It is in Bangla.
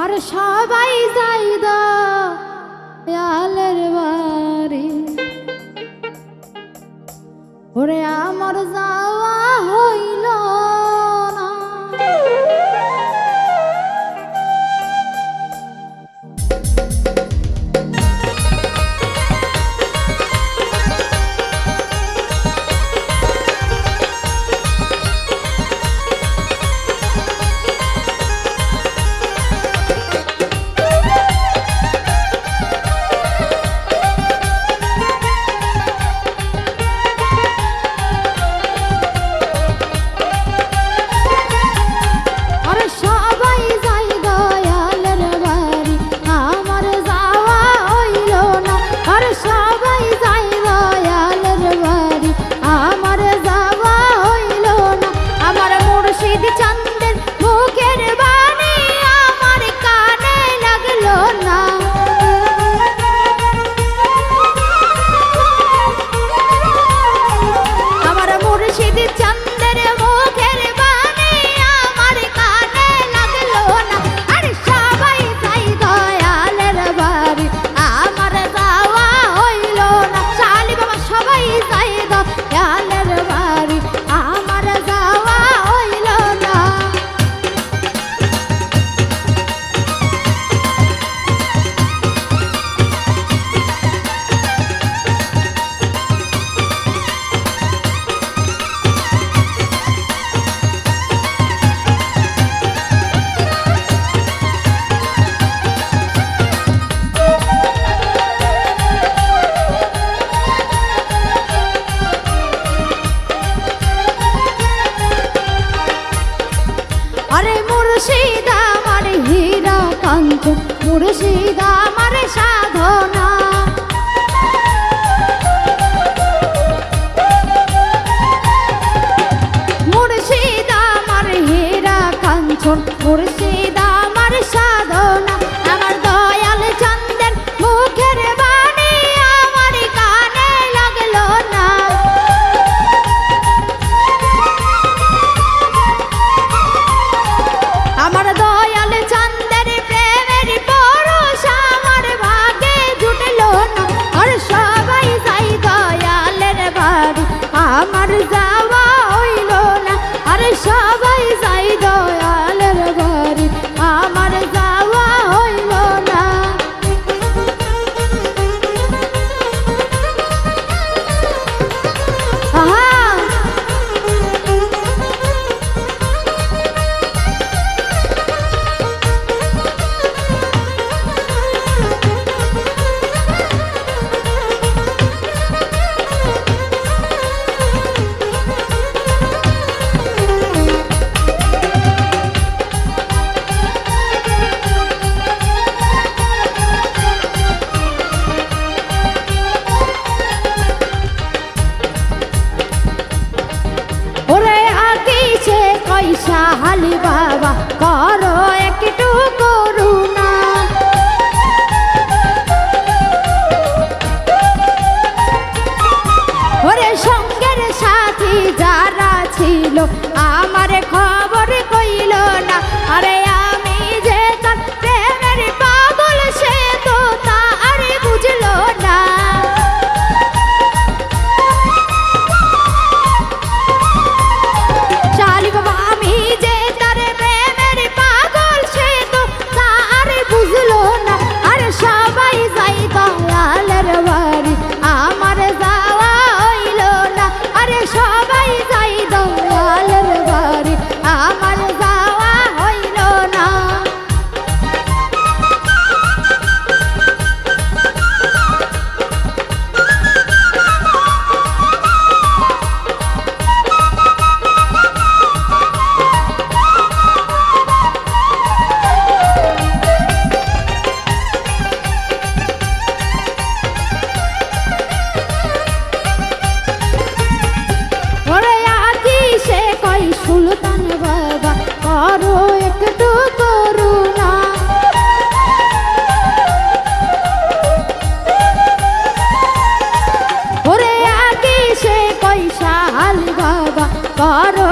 আর সবাই যাই দয়ালের বাড়ি। ওরে আমার যাওয়া মুর্শিদা আমার হীরা কান্ত মুর্শিদা আমার সাধনা আমার খবর কইল না। আরে আ Para